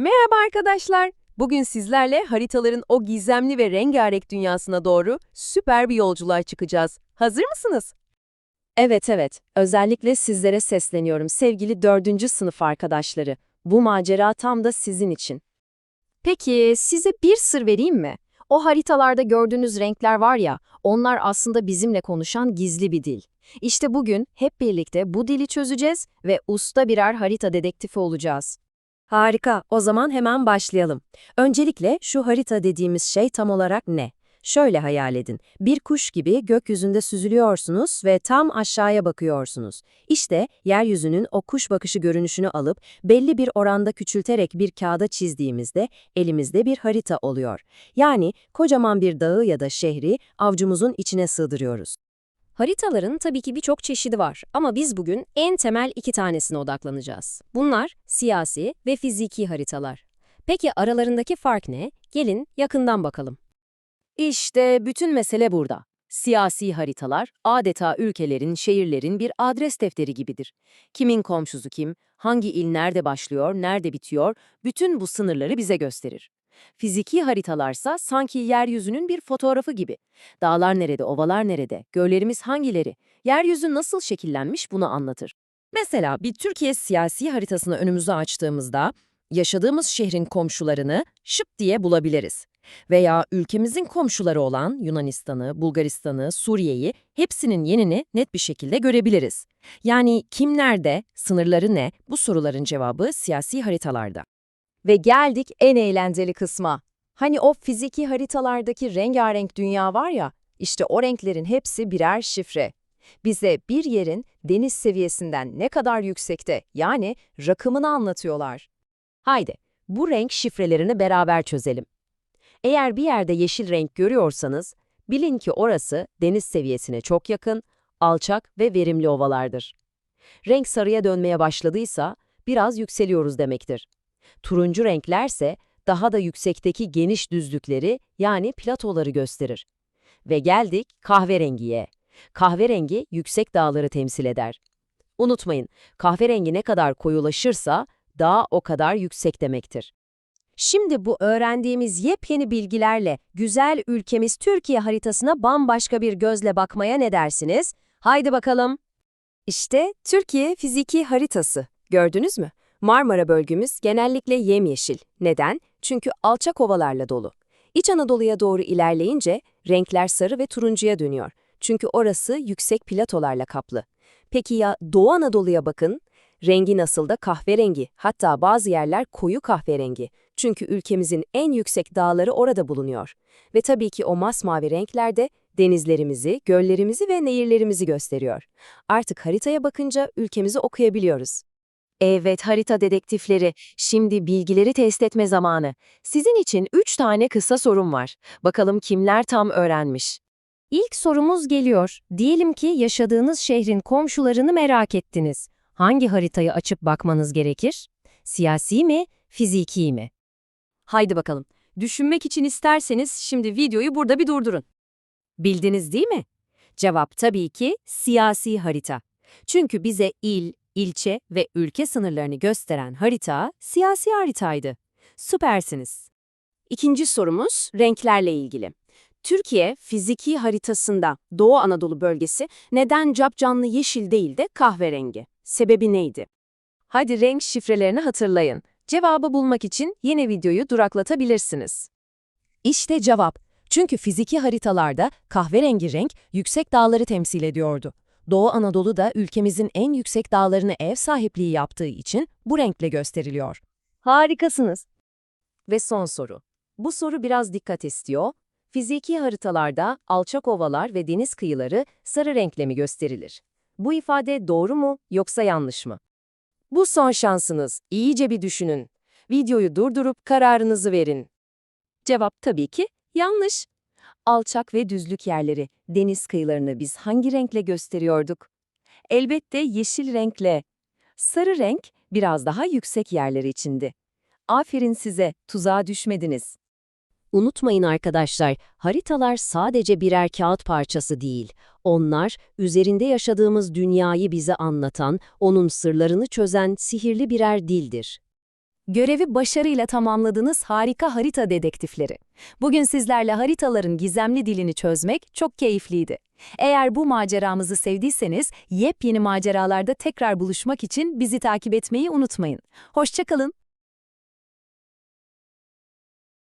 Merhaba arkadaşlar. Bugün sizlerle haritaların o gizemli ve rengarenk dünyasına doğru süper bir yolculuğa çıkacağız. Hazır mısınız? Evet evet, özellikle sizlere sesleniyorum sevgili dördüncü sınıf arkadaşları. Bu macera tam da sizin için. Peki size bir sır vereyim mi? O haritalarda gördüğünüz renkler var ya, onlar aslında bizimle konuşan gizli bir dil. İşte bugün hep birlikte bu dili çözeceğiz ve usta birer harita dedektifi olacağız. Harika, o zaman hemen başlayalım. Öncelikle şu harita dediğimiz şey tam olarak ne? Şöyle hayal edin. Bir kuş gibi gökyüzünde süzülüyorsunuz ve tam aşağıya bakıyorsunuz. İşte yeryüzünün o kuş bakışı görünüşünü alıp belli bir oranda küçülterek bir kağıda çizdiğimizde elimizde bir harita oluyor. Yani kocaman bir dağı ya da şehri avcumuzun içine sığdırıyoruz. Haritaların tabii ki birçok çeşidi var ama biz bugün en temel iki tanesine odaklanacağız. Bunlar siyasi ve fiziki haritalar. Peki aralarındaki fark ne? Gelin yakından bakalım. İşte bütün mesele burada. Siyasi haritalar adeta ülkelerin, şehirlerin bir adres defteri gibidir. Kimin komşusu kim, hangi il nerede başlıyor, nerede bitiyor, bütün bu sınırları bize gösterir. Fiziki haritalarsa sanki yeryüzünün bir fotoğrafı gibi. Dağlar nerede, ovalar nerede, göllerimiz hangileri, yeryüzü nasıl şekillenmiş bunu anlatır. Mesela bir Türkiye siyasi haritasını önümüze açtığımızda yaşadığımız şehrin komşularını şıp diye bulabiliriz. Veya ülkemizin komşuları olan Yunanistan'ı, Bulgaristan'ı, Suriye'yi hepsinin yenini net bir şekilde görebiliriz. Yani kim nerede, sınırları ne bu soruların cevabı siyasi haritalarda. Ve geldik en eğlenceli kısma. Hani o fiziki haritalardaki rengarenk dünya var ya, işte o renklerin hepsi birer şifre. Bize bir yerin deniz seviyesinden ne kadar yüksekte yani rakımını anlatıyorlar. Haydi, bu renk şifrelerini beraber çözelim. Eğer bir yerde yeşil renk görüyorsanız, bilin ki orası deniz seviyesine çok yakın, alçak ve verimli ovalardır. Renk sarıya dönmeye başladıysa, biraz yükseliyoruz demektir. Turuncu renklerse daha da yüksekteki geniş düzlükleri yani platoları gösterir. Ve geldik kahverengiye. Kahverengi yüksek dağları temsil eder. Unutmayın, kahverengi ne kadar koyulaşırsa dağ o kadar yüksek demektir. Şimdi bu öğrendiğimiz yepyeni bilgilerle güzel ülkemiz Türkiye haritasına bambaşka bir gözle bakmaya ne dersiniz? Haydi bakalım. İşte Türkiye fiziki haritası. Gördünüz mü? Marmara bölgemiz genellikle yemyeşil. Neden? Çünkü alçak ovalarla dolu. İç Anadolu'ya doğru ilerleyince renkler sarı ve turuncuya dönüyor. Çünkü orası yüksek platolarla kaplı. Peki ya Doğu Anadolu'ya bakın. Rengi nasıl da kahverengi, hatta bazı yerler koyu kahverengi. Çünkü ülkemizin en yüksek dağları orada bulunuyor. Ve tabii ki o masmavi renkler de denizlerimizi, göllerimizi ve nehirlerimizi gösteriyor. Artık haritaya bakınca ülkemizi okuyabiliyoruz. Evet harita dedektifleri, şimdi bilgileri test etme zamanı. Sizin için 3 tane kısa sorum var. Bakalım kimler tam öğrenmiş. İlk sorumuz geliyor. Diyelim ki yaşadığınız şehrin komşularını merak ettiniz. Hangi haritayı açıp bakmanız gerekir? Siyasi mi, fiziki mi? Haydi bakalım. Düşünmek için isterseniz şimdi videoyu burada bir durdurun. Bildiniz değil mi? Cevap tabii ki siyasi harita. Çünkü bize il, ilçe ve ülke sınırlarını gösteren harita siyasi haritaydı. Süpersiniz. İkinci sorumuz renklerle ilgili. Türkiye fiziki haritasında Doğu Anadolu bölgesi neden capcanlı yeşil değil de kahverengi? Sebebi neydi? Hadi renk şifrelerini hatırlayın. Cevabı bulmak için yeni videoyu duraklatabilirsiniz. İşte cevap. Çünkü fiziki haritalarda kahverengi renk yüksek dağları temsil ediyordu. Doğu Anadolu da ülkemizin en yüksek dağlarını ev sahipliği yaptığı için bu renkle gösteriliyor. Harikasınız. Ve son soru. Bu soru biraz dikkat istiyor. Fiziki haritalarda alçak ovalar ve deniz kıyıları sarı renkle mi gösterilir? Bu ifade doğru mu yoksa yanlış mı? Bu son şansınız. İyice bir düşünün. Videoyu durdurup kararınızı verin. Cevap tabii ki yanlış. Alçak ve düzlük yerleri, deniz kıyılarını biz hangi renkle gösteriyorduk? Elbette yeşil renkle. Sarı renk biraz daha yüksek yerler içindi. Aferin size, tuzağa düşmediniz. Unutmayın arkadaşlar, haritalar sadece birer kağıt parçası değil. Onlar, üzerinde yaşadığımız dünyayı bize anlatan, onun sırlarını çözen sihirli birer dildir. Görevi başarıyla tamamladığınız harika harita dedektifleri. Bugün sizlerle haritaların gizemli dilini çözmek çok keyifliydi. Eğer bu maceramızı sevdiyseniz yepyeni maceralarda tekrar buluşmak için bizi takip etmeyi unutmayın. Hoşçakalın.